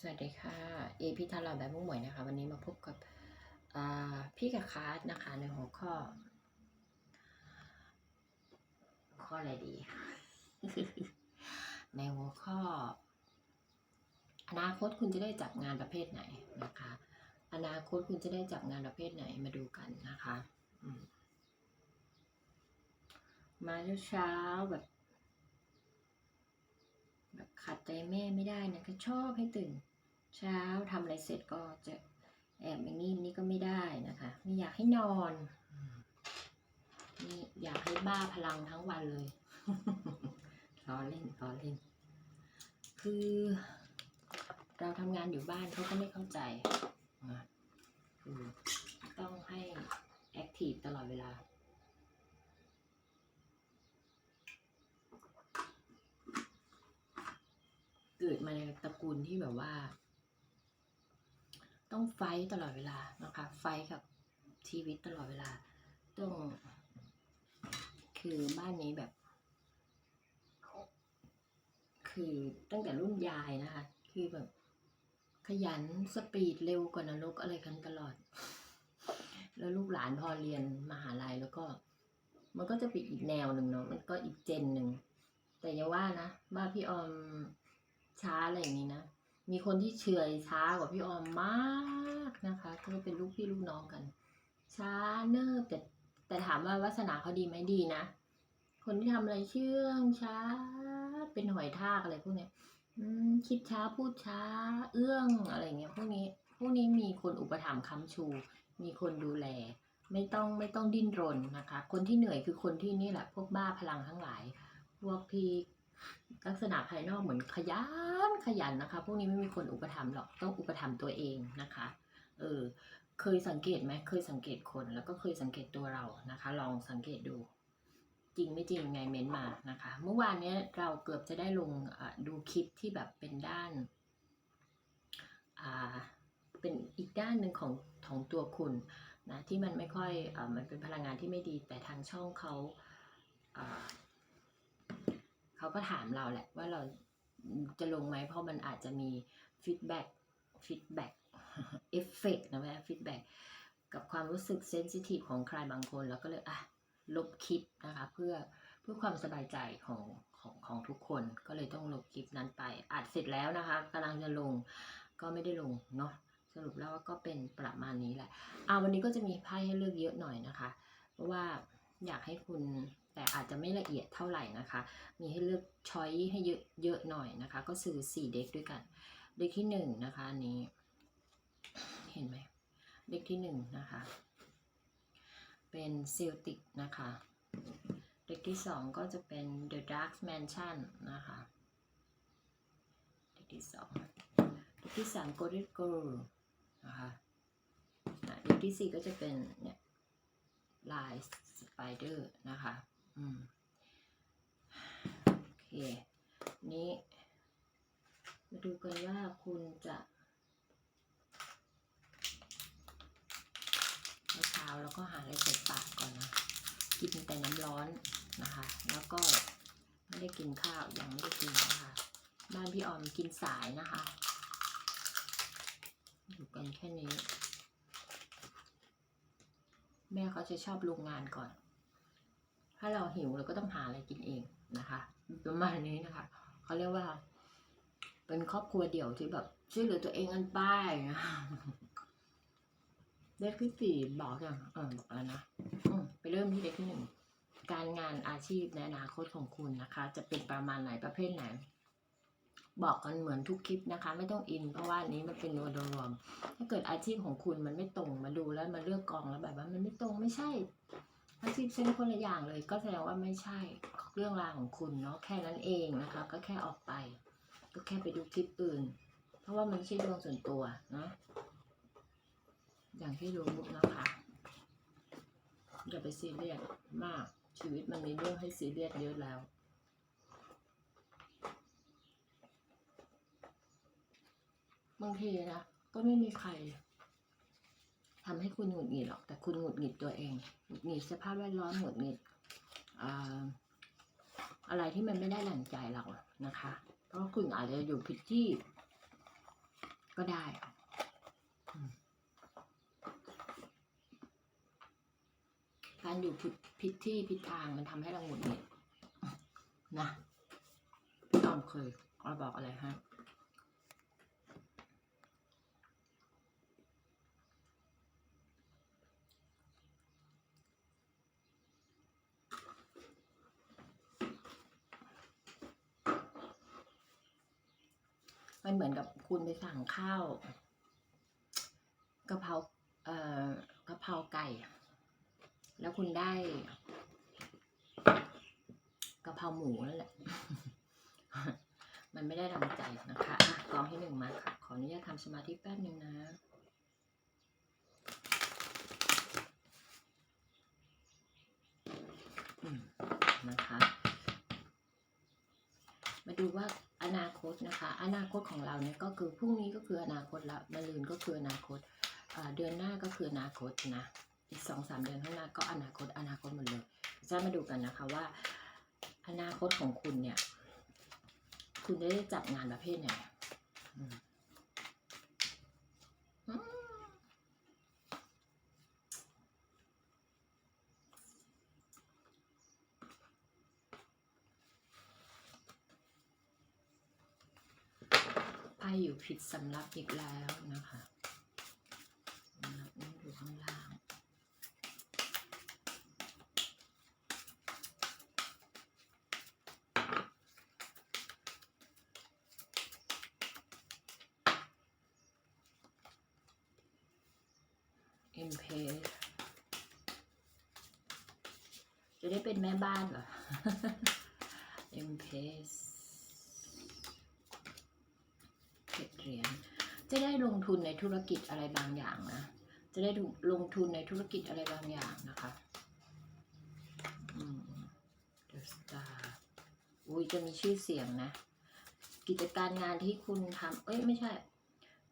สวัสดีค่ะ เอพิธาราแบบมุ่งหมวยนะคะ วันนี้มาพบกับอ่าพี่กับคาร์ดนะคะในหัวข้อ ข้ออะไรดี ในหัวข้อ อนาคตคุณจะได้จับงานประเภทไหนนะคะ อนาคตคุณจะได้จับงานประเภทไหนมาดูกันนะคะมาเช้าแบบแบบขัดใจแม่ไม่ได้นะก็ชอบให้ตื่น เช้าทำอะไรเสร็จก็จะแอบอย่างนี้นี่ก็ไม่ได้นะคะ ไม่อยากให้นอนนี่อยากให้บ้าพลังทั้งวันเลยล้อเล่นล้อเล่น คือ เราทำงานอยู่บ้านเขาก็ไม่เข้าใจคือต้องให้แอคทีฟตลอดเวลาเกิดมาในตระกูลที่แบบว่า ต้องไฟต์ตลอดเวลานะคะ ไฟกับชีวิตตลอดเวลา ต้อง คือบ้านนี้แบบ คือตั้งแต่รุ่นยายนะคะ คือแบบ ขยันสปีดเร็วกว่านรกอะไรกันตลอด แล้วลูกหลานพอเรียนมหาลัยแล้วก็ มันก็จะเป็นอีกแนวหนึ่งเนาะ มันก็อีกเจนหนึ่ง แต่อย่าว่านะว่าพี่ออมช้าอะไรอย่างนี้นะ มีคนที่เฉอยช้ากว่าพี่ออมมากนะคะก็เป็นลูกพี่ลูกน้องกัน ช้าเนิบแต่แต่ถามว่าวาสนาเขาดีไหมดีนะ คนที่ทำอะไรเชื่องช้า เป็นหอยทากอะไรพวกเนี้ยคิดช้าพูดช้า เอื้องอะไรเงี้ยพวกนี้พวกนี้มีคนอุปถัมภ์ค้ำชู มีคนดูแล ไม่ต้องไม่ต้องดิ้นรนนะคะ คนที่เหนื่อยคือคนที่นี่แหละ พวกบ้าพลังทั้งหลายพวกที่ ลักษณะภายนอกเหมือนขยันขยันนะคะ พวกนี้ไม่มีคนอุปถัมภ์หรอกต้องอุปถัมภ์ตัวเองนะคะ เออเคยสังเกตไหมเคยสังเกตคนแล้วก็เคยสังเกตตัวเรานะคะ ลองสังเกตดู จริงไม่จริงไงเม้นมานะคะ เมื่อวานนี้เราเกือบจะได้ลงดูคลิปที่แบบเป็นด้านเป็นอีกด้านหนึ่งของของตัวคุณนะที่มันไม่ค่อยอมันเป็นพลังงานที่ไม่ดีแต่ทางช่องเขา เขาก็ถามเราแหละว่าเราจะลงไหมเพราะมันอาจจะมีฟีดแบ็กฟีดแบ็กเอฟเฟกนะแม่ฟีดแบ็กกับความรู้สึกเซนซิทีฟของใครบางคน แล้วก็เลยอะลบคลิปนะคะ เพื่อเพื่อความสบายใจของของของทุกคนก็เลยต้องลบคลิปนั้นไปอัดเสร็จแล้วนะคะกำลังจะลงก็ไม่ได้ลงเนาะสรุปแล้วก็เป็นประมาณนี้แหละอ่าวันนี้ก็จะมีไพ่ให้เลือกเยอะหน่อยนะคะ เพราะว่าอยากให้คุณ แต่อาจจะไม่ละเอียดเท่าไหร่นะคะ มีให้เลือกช้อยให้เยอะเยอะหน่อยนะคะ ก็ซื้อสี่เด็กด้วยกันเด็กที่หนึ่งนะคะอันนี้ เห็นไหมเด็กที่หนึ่งนะคะ เป็นเซลติกนะคะเด็กที่สองก็จะเป็น The Dark Mansion นะคะเด็กที่สองเด็กที่สาม Golden Girl นะคะเด็กที่สี่ก็จะเป็นเนี่ยลายสไปเดอร์นะคะ อืมโอเค นี้มาดูกันว่าคุณจะเช้าแล้วก็หาอะไรใส่ปากก่อนนะ กินแต่น้ำร้อนนะคะ แล้วก็ไม่ได้กินข้าวยังไม่ได้กินนะคะบ้านพี่ออมกินสายนะคะ อยู่กันแค่นี้ แม่เขาจะชอบลงงานก่อน ถ้าเราหิวเราก็ต้องหาอะไรกินเองนะคะประมาณนี้นะคะเขาเรียกว่า เป็นครอบครัวเดี่ยวที่แบบช่วยเหลือตัวเองกันไปนะคะเด็กที่สี่บอกอย่างเออบอกแล้วนะไปเริ่มที่เด็กที่หนึ่งการงานอาชีพในอนาคตของคุณนะคะ จะเป็นประมาณไหนประเภทไหน บอกกันเหมือนทุกคลิปนะคะ ไม่ต้องอิน เพราะว่านี้มันเป็นโดยรวมถ้าเกิดอาชีพของคุณมันไม่ตรงมาดูแล้วมาเลือกกองแล้วแบบว่ามันไม่ตรงไม่ใช่ อาชีพเช่นคนละอย่างเลย ก็แสดงว่าไม่ใช่เรื่องราวของคุณเนาะแค่นั้นเองนะคะ ก็แค่ออกไป ก็แค่ไปดูคลิปอื่น เพราะว่ามันไม่ใช่ดวงส่วนตัวนะอย่างที่รู้นะคะอย่าไปซีเรียสมากชีวิตมันมีเรื่องให้ซีเรียสเยอะแล้วบางทีนะก็ไม่มีใคร ทำให้คุณหงุดหงิดหรอก แต่คุณหงุดหงิดตัวเองหงุดหงิดสภาพแวดล้อมหงุดหงิดอ่าอะไรที่มันไม่ได้หลังใจเรานะคะ เพราะคุณอาจจะอยู่ผิดที่ ก็ได้การอยู่ผิดผิดที่ผิดทางมันทำให้เราหงุดหงิดนะพี่ตอมเคยเราบอกอะไรฮะ มันเหมือนกับคุณไปสั่งข้าวกะเพราเอ่อกะเพราไก่ แล้วคุณได้กะเพราหมูนั่นแหละ มันไม่ได้ดังใจนะคะอะกองที่หนึ่งมาค่ะ ขออนุญาตทำสมาธิแป๊บหนึ่งนะ อืมนะคะ มาดูว่าอนาคตนะคะ อนาคตของเราเนี่ยก็คือพรุ่งนี้ก็คืออนาคตละมะรืนก็คืออนาคตเดือนหน้าก็คืออนาคตนะอีกสองสามเดือนข้างหน้าก็อนาคตอนาคตหมดเลยจะมาดูกันนะคะว่า อนาคตของคุณเนี่ย คุณจะได้จับงานประเภทไหนอืมอืมไพ่อยู่ผิดสำรับอีกแล้วนะคะสำรับนี่อยู่ข้างล่างเอ็มเพจะได้เป็นแม่บ้านเหรอเอ็มเพส เจ็ดเหรียญจะได้ลงทุนในธุรกิจอะไรบางอย่างนะ จะได้ลงทุนในธุรกิจอะไรบางอย่างนะคะอืมเดอะสตาร์อุ้ยจะมีชื่อเสียงนะ กิจการงานที่คุณทำเอ้ยไม่ใช่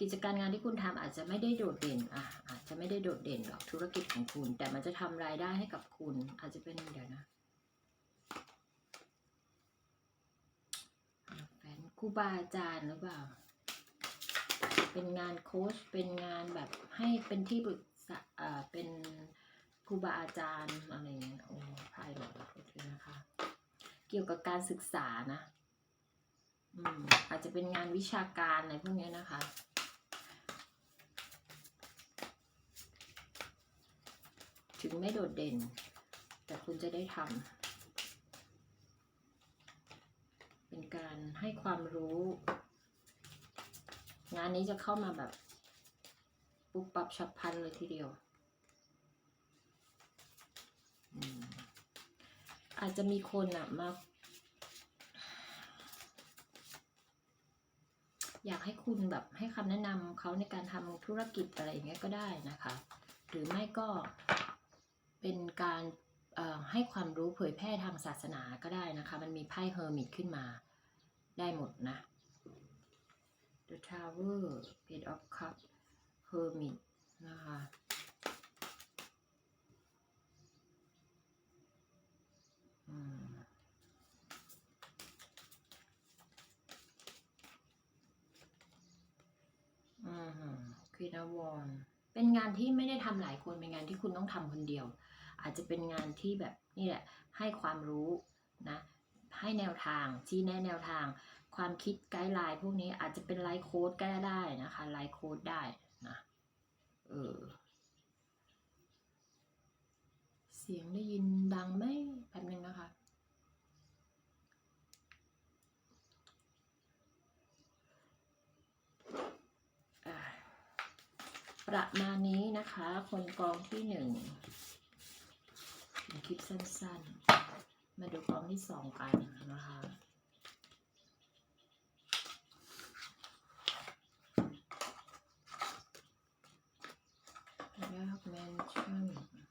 กิจการงานที่คุณทำอาจจะไม่ได้โดดเด่นอะอาจจะไม่ได้โดดเด่นหรอกธุรกิจของคุณ แต่มันจะทำรายได้ให้กับคุณ อาจจะเป็นเดี๋ยวนะแฟนครูบาอาจารย์หรือเปล่า เป็นงานโค้ชเป็นงานแบบให้เป็นที่ปรึกษาเป็นครูบาอาจารย์อะไรเงี้ยโอ้พายบอกโอเคนะคะ เกี่ยวกับการศึกษานะอืมอาจจะเป็นงานวิชาการอะไรพวกนี้นะคะถึงไม่โดดเด่น แต่คุณจะได้ทำเป็นการให้ความรู้ งานนี้จะเข้ามาแบบปุบปับฉับพลันเลยทีเดียว อาจจะมีคนอะมา อยากให้คุณแบบให้คำแนะนำเขาในการทำธุรกิจอะไรอย่างเงี้ยก็ได้นะคะ หรือไม่ก็เป็นการให้ความรู้เผยแพร่ทางศาสนาก็ได้นะคะ มันมีไพ่เฮอร์มิตขึ้นมาได้หมดนะ The Tower Page of Cup Hermit นะคะ อืมอืมควีนวอนเป็นงานที่ไม่ได้ทำหลายคน เป็นงานที่คุณต้องทำคนเดียว อาจจะเป็นงานที่แบบนี่แหละ ให้ความรู้นะ ให้แนวทางชี้แนะแนวทาง ความคิดไกด์ไลน์พวกนี้อาจจะเป็นไลฟ์โค้ดก็ได้นะคะไลฟ์โค้ดได้นะเออเสียงได้ยินดังไหมแป๊บนึงนะคะประมาณนี้นะคะ คนกองที่หนึ่งคลิปสั้นๆ มาดูกองที่สองกันนะคะ management.